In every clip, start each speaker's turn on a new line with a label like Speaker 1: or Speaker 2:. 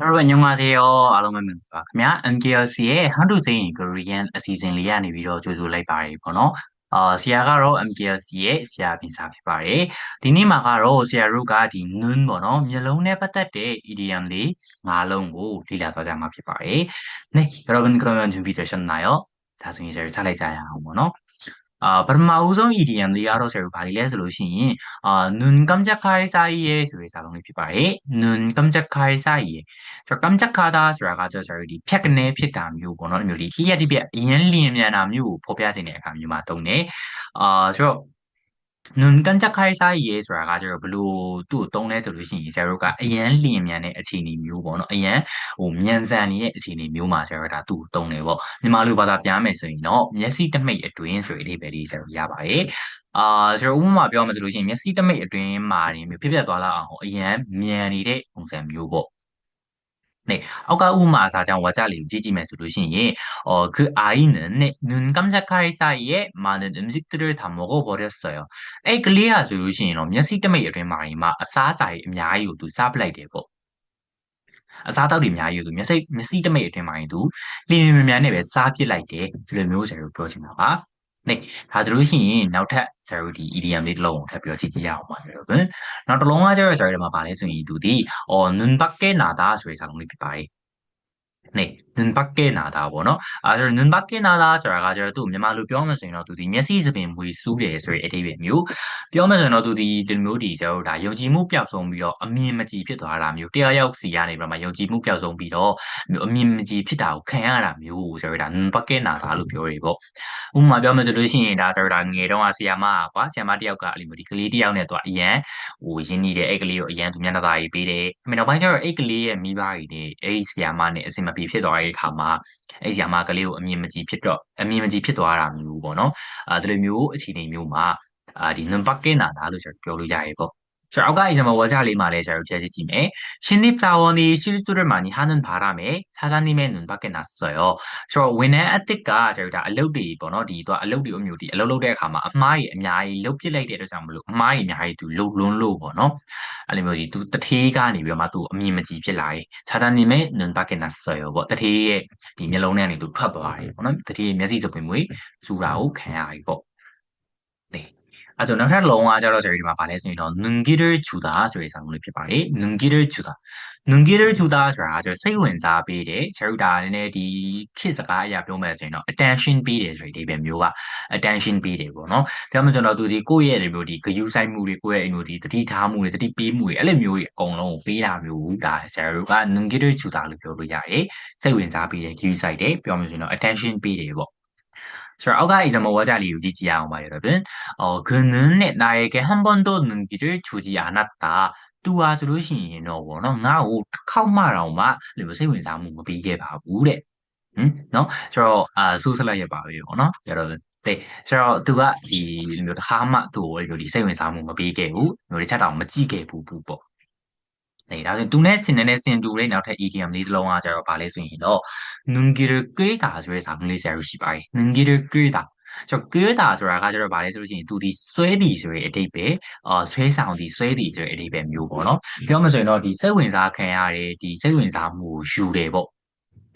Speaker 1: 여러분 안녕하세요. အားလုံးပဲမင်္ဂလာပါခင်ဗျာ MKLC ရဲ့ How to Say in Korean အစီအစဉ်လေးကနေပြီးတော့ကြိုဆိုလိုက်ပါတယ်ပေါ့နော်။အာဆရာကတော့ MKLC ရဲ့ဆရာပြင်စာဖြစ်ပါတယ်။ဒီနေ့မှာကတော့ဆရာတို့ကဒီ noon ပေါ့နော်မျက်လုံးနဲ့ပတ်သက်တဲ့ idiom လေး၅လုံးကိုလေ့လာသွားကြမှာဖြစ်ပါတယ်။네 여러분 그러면 준비되셨나요? ဒါဆိုရင်ဆရာတို့ဆက်လိုက်ကြရ အာပထမဦးဆုံး idiom လေးရတော့ဆရာတို့ဗာလေးလဲဆိုလို့ရှိရင်အာ nun kamjakhai sai ye ဆိုတဲ့စာလုံးလေးဖြစ်ပါတယ် nun kamjakhai sai ye ဆိုတော့ kamjakhada ဆိုတာကကျဆရာတို့ဒီဖြက်ကနေဖြစ်တာမျိုးပေါ့နော်ဒီမျိုးလေးလျှက်တိပြက်အရင်လျင်မြန်တာမျိုးကိုဖော်ပြနေတဲ့အခါမျိုးမှာသုံးတယ်အာဆိုတော့ နွန်ကန်ချက်ခိုင်ဆိုင်ရေးဆိုတာကကျတော့ဘလို့သူ့ကိုတုံးလဲဆိုလို့ရှိရင်ဆရာတို့ကအရန်လျင်မြန်တဲ့အခြေအနေမျိုးပေါ့နော်အရန်ဟိုမြန်ဆန်နေတဲ့အခြေအနေမျိုးမှာဆရာတို့ကသူ့ကိုတုံးတယ်ပေါ့မြန်မာလိုဘာသာပြန်မယ်ဆိုရင်တော့မျက်စိတမိတ်အတွင်းဆိုတဲ့အဓိပ္ပာယ်လေးဆရာတို့ရပါတယ်အာကျွန်တော်ဥပမာပြောမှဆိုလို့ရှိရင်မျက်စိတမိတ်အတွင်းမှာနေမျိုးဖြစ်ပြသွားလာအောင်အရန်မြန်နေတဲ့ပုံစံမျိုးပေါ့ 네အောက်ကဥပမာအစားကြောင့်ဝါကြလေးကိုကြည့်ကြည့်မယ်ဆိုလို့ရှိရင်어그아이는네눈깜짝할 사이에 많은 음식들을 다 먹어버렸어요အဲ့ကလေးဟာဆိုလို့ရှိရင်တော့မျက်စိတမိတ်အတွင်းမှာဒီမှာအစားအစာကြီးအများကြီးကိုသူစားပလိုက်တယ်ပေါ့အစားတောက်တွေအများကြီးကိုသူမျက်စိမျက်စိတမိတ်အတွင်းမှာရင်သူလင်းလင်းမြန်မြန်နဲ့ပဲစားပစ်လိုက်တယ်ဒီလိုမျိုးဆရာတို့ပြောချင်တာပါ နိဒါဆိုလို့ရှိရင်နောက်ထပ် zero ဒီ idiom လေးတစ်လုံးကိုထပ်ပြီးတော့ကြည့်ကြရအောင်ပါဆိုတော့နောက်တစ်လုံးကကျတော့ zero ဒီမှာပါလဲဆိုရင်သူဒီအော် nunbakke nada ဆိုတဲ့စာလုံးလေးဖြစ်ပါတယ် နေနန်ဘကဲနာတာပေါ့နော်အဲဆိုနန်ဘကဲနာတာဆိုတာကကျတော့သူ့မြန်မာလိုပြောမှဆိုရင်တော့သူဒီမျက်စိစပင်မွေစူးတယ်ဆိုတဲ့အဓိပ္ပာယ်မျိုးပြောမှဆိုရင်တော့သူဒီဒီမျိုးဒီကျတော့ဒါယုံကြည်မှုပျောက်ဆုံးပြီးတော့အမြင်မကြည်ဖြစ်သွားတာမျိုးတရားရောက်စီရနေပြီးတော့မှယုံကြည်မှုပျောက်ဆုံးပြီးတော့အမြင်မကြည်ဖြစ်တာကိုခံရတာမျိုးဆိုတော့ဒါနန်ဘကဲနာတာလို့ပြောရပေါ့ဥပမာပြောမှဆိုလို့ရှိရင်ဒါကျတော့ဒါငယ်တော့ကဆီယာမကွာဆီယာမတယောက်ကအဲ့လိုမျိုးဒီကလေးတယောက်နဲ့သူအရန်ဟိုရင်းနှီးတဲ့အဲ့ကလေးကိုအရန်သူမျက်နှာသာကြီးပေးတယ်အမေနောက်ပိုင်းကျတော့အဲ့ကလေးရဲ့မိဘကြီးနဲ့အဲ့ဆီယာမနဲ့အစင်မပြေဖြစ်သွားတဲ့အခါမှာအဲ့ဆီယာမကလေးကိုအမြင်မကြည်ဖြစ်တော့အမြင်မကြည်ဖြစ်သွားတာမျိုးပေါ့နော်အဲဒီလိုမျိုးအခြေအနေမျိုးမှာအာဒီနံပါတ်ကင်းတာလားလို့ကျွန်တော်ပြောလို့ရရေပေါ့ 저အောက်က example 워자လေးမှာလည်းကျွန်တော်ပြည့်ကြည့်မယ်신입사원이 실수를 많이 하는 바람에 사장님의 눈밖에 났어요. 저ဝန်ထမ်းအစ်စ်ကကျွန်တော်ဒါအလုပ်တွေပေါ့နော်ဒီတော့အလုပ်တွေအမျိုးဒီအလုပ်လုပ်တဲ့အခါမှာအမားကြီးအများကြီးလုပ်ပစ်လိုက်တဲ့အတွက်ကြောင့်မလို့အမားကြီးအများကြီးသူလုံလွန်းလို့ပေါ့နော်အဲ့လိုမျိုးဒီသူတထေးကနေပြီးတော့မှသူအမြင်မကြည်ဖြစ်လာတယ်။ 사장님의 눈밖에 났어요 ပေါ့တထေးရဲ့ဒီမျက်လုံးထဲကနေသူထွက်သွားတယ်ပေါ့နော်တထေးမျက်စိစပင်မွေစူတာကိုခံရပြီပေါ့ အဲ့တော့နောက်ထပ်လုံးကကျတော့ကျွန်တော်ဒီမှာဗာလဲဆိုရင်တော့ nungiter chuda ဆိုတဲ့စာလုံးလေးဖြစ်ပါတယ် nungiter chuda nungiter chuda ဆိုတာကျွန်တော်စိတ်ဝင်စားပေးတယ်ချရုတာနည်းနည်းဒီခေတ်စကားအရာပြောမယ်ဆိုရင်တော့ attention ပေးတယ်ဆိုတဲ့ဒီပဲမျိုးက attention ပေးတယ်ပေါ့နော်ပြောမှကျွန်တော်သူဒီကိုယ့်ရဲ့ဒီမျိုးဒီဂယုဆိုင်မှုတွေကိုယ့်ရဲ့အမျိုးဒီတတိထားမှုတွေတတိပေးမှုတွေအဲ့လိုမျိုးတွေအကုန်လုံးကိုပေးတာမျိုးဒါဆရာတို့က nungiter chuda လို့ပြောလို့ရတယ်စိတ်ဝင်စားပေးတယ်ဂယုဆိုင်တယ်ပြောမှဆိုရင်တော့ attention ပေးတယ်ပေါ့ ဆိုတော့အောက်က example 워자လေးကိုကြည့်ကြည့်ရအောင်ပါ여러분 어, 그는 나에게 한 번도 눈길을 주지 않았다. သူဟာဆိုလို့ရှိရင်တော့ဗောနော်ငါ့ကိုတစ်ခေါက်မှတော့မှဒီလိုစိတ်ဝင်စားမှုမပေးခဲ့ပါဘူးတဲ့ဟင်နော်ဆိုတော့အာဆိုးစလိုက်ရပါပြီဗောနော်ကျတော့တဲ့ဆိုတော့သူကဒီလိုတစ်ခါမှသူ့ကိုဒီစိတ်ဝင်စားမှုမပေးခဲ့ဘူးမျိုးတစ်ချက်တောင်မကြည့်ခဲ့ဘူးဘူးပေါ့ နေဒါဆိုသူနဲ့စင်နေတဲ့စင်တူလေးနောက်ထပ် idiom လေးတစ်လုံးကကျတော့ဗာလဲဆိုရင်တော့ nungir kreta ဆိုတဲ့စာမျိုးလေးဆရာတို့ရှိပါတယ် nungir kreta ကျွန်တော် kreta ဆိုတာကကျတော့ဗာလဲဆိုလို့ရှိရင်သူဒီဆွဲသည်ဆိုတဲ့အဓိပ္ပာယ်အာဆွဲဆောင်သည်ဆွဲသည်ဆိုတဲ့အဓိပ္ပာယ်မျိုးပေါ့နော်ပြောမှဆိုရင်တော့ဒီစိတ်ဝင်စားခံရတဲ့ဒီစိတ်ဝင်စားမှုကိုယူတယ်ပေါ့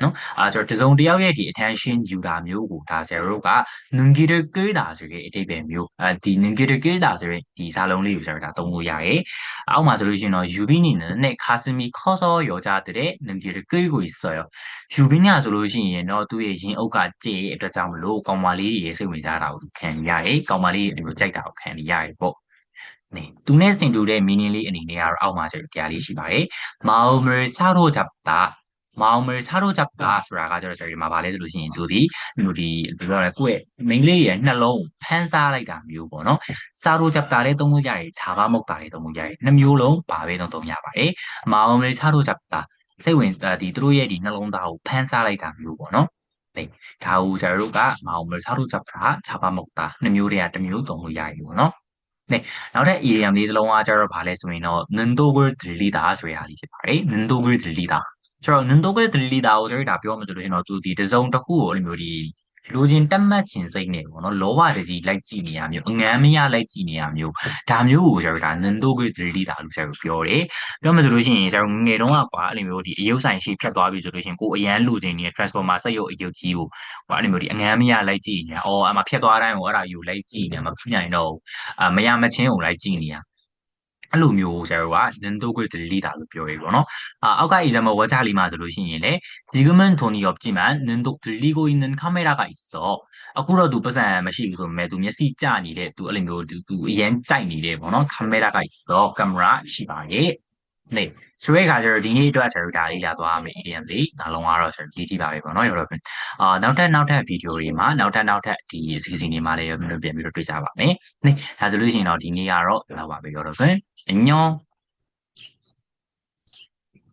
Speaker 1: နော်အဲကျွန်တော်တစုံတယောက်ရဲ့ဒီ attention ယူတာမျိုးကိုဒါဆရာတို့က nungire keida ဆိုတဲ့အတိပ္ပယ်မျိုးအဲဒီ nungire keida ဆိုတဲ့ဒီစာလုံးလေးကိုဆရာတို့ဒါသုံးလို့ရတယ်အောက်မှာဆိုလို့ရှိရင်တော့ yubini နဲ့ kasumi koso ယောကြတဲ့ nungire kei ကိုဆိုရ yubini ဆိုလို့ရှိရင်တော့သူ့ရဲ့ရင်အုပ်ကကြည့်ရဲ့အတွက်ကြောင့်မလို့ကောင်မလေးရဲ့စိတ်ဝင်စားတာကိုခံရတယ်ကောင်မလေးရဲ့ဒီလိုကြိုက်တာကိုခံရတယ်ပေါ့နေသူနဲ့စင်တူတဲ့ meaning လေးအနေနဲ့ကတော့အောက်မှာဆိုကြရလေးရှိပါတယ် Maomre Saro Japta မောင်မေချာတော့ချက်ကဆိုတာကကျတော့ sorry မှာဗာလဲဆိုလို့ရှိရင်သူဒီသူဒီဘယ်လိုလဲကိုယ့်ရဲ့ main လေးရဲ့နှလုံးဖန်စားလိုက်တာမျိုးပေါ့နော်စာတော့ချက်တာလည်းသုံးလို့ရတယ်ခြာပါမုတ်တာလည်းသုံးလို့ရတယ်နှစ်မျိုးလုံးဗာပဲတော့သုံးရပါတယ်မောင်မေချာတော့ချက်တာစိတ်ဝင်ဒီသူတို့ရဲ့ဒီနှလုံးသားကိုဖန်စားလိုက်တာမျိုးပေါ့နော်ဲ့ဒါကိုကျွန်တော်တို့ကမအောင်မစားလို့ကြပါချပါမောက်တာနှမျိုးတည်းကတစ်မျိုးသုံးလို့ရပြီပေါ့နော်နဲ့နောက်ထပ် area လေးသလုံးကကျတော့ဗာလဲဆိုရင်တော့ nindogor drilida ဆိုရတာလေးဖြစ်ပါတယ် nindogor drilida ကျွန်တော်နန်တိုကရတလီတာကိုကျွန်တော်ဒါပြောမှဆိုလို့ကျွန်တော်သူဒီတစုံတစ်ခုကိုအဲ့လိုမျိုးဒီလူချင်းတတ်မှတ်ခြင်းစိတ်နဲ့ပေါ့နော်လောဘတကြီးလိုက်ကြည့်နေရမျိုးအငမ်းမရလိုက်ကြည့်နေရမျိုးဒါမျိုးကိုကျွန်တော်ဒါနန်တိုကရတလီတာလို့ကျွန်တော်ပြောတယ်ပြောမှဆိုလို့ရှိရင်ကျွန်တော်ငယ်တုန်းကကွာအဲ့လိုမျိုးဒီအယုတ်ဆိုင်ရှေ့ဖြတ်သွားပြီဆိုလို့ရှိရင်ကိုအရန်လူချင်းနေ transformer စက်ရုပ်အယုတ်ကြီးကိုဟိုအဲ့လိုမျိုးဒီအငမ်းမရလိုက်ကြည့်နေရအော်အမှဖြတ်သွားတိုင်းကိုအဲ့ဒါယူလိုက်ကြည့်နေမှာဖြစ်နိုင်တော့အမရမချင်းကိုလိုက်ကြည့်နေရ အဲ့လိုမျိုးဆရာတို့က Lindoquid လေးတာလို့ပြောရပြီပေါ့နော်အာအောက်က example ဝါကြလေးမှာဆိုလို့ရှိရင်လေ ligament tony of ကြည့်မှ Lindo Ligo in camera က is တော့အခုတော့သူပတ်စံမရှိဘူးဆိုပေမဲ့သူမျက်စိကျနေတဲ့သူအဲ့လိုမျိုးသူအရန်ကြိုက်နေတယ်ပေါ့နော် camera က is တော့ camera ရှိပါရဲ့ နေဆိုရဲခါကျတော့ဒီနေ့အတွက်ဆရာတို့ဒါလေးလာသွားမယ် idiom လေးဒါလုံးကတော့ဆရာဒီကြည့်ပါပဲပေါ့နော်ရောတော့အာနောက်ထပ်နောက်ထပ်ဗီဒီယိုတွေမှာနောက်ထပ်နောက်ထပ်ဒီအစီအစဉ်တွေမှာလည်းပြန်ပြီးတော့တွေ့ကြပါမယ်နေဒါဆိုလို့ရှိရင်တော့ဒီနေ့ကတော့ဒီလောက်ပါပဲရောတော့ဆိုရင်အညော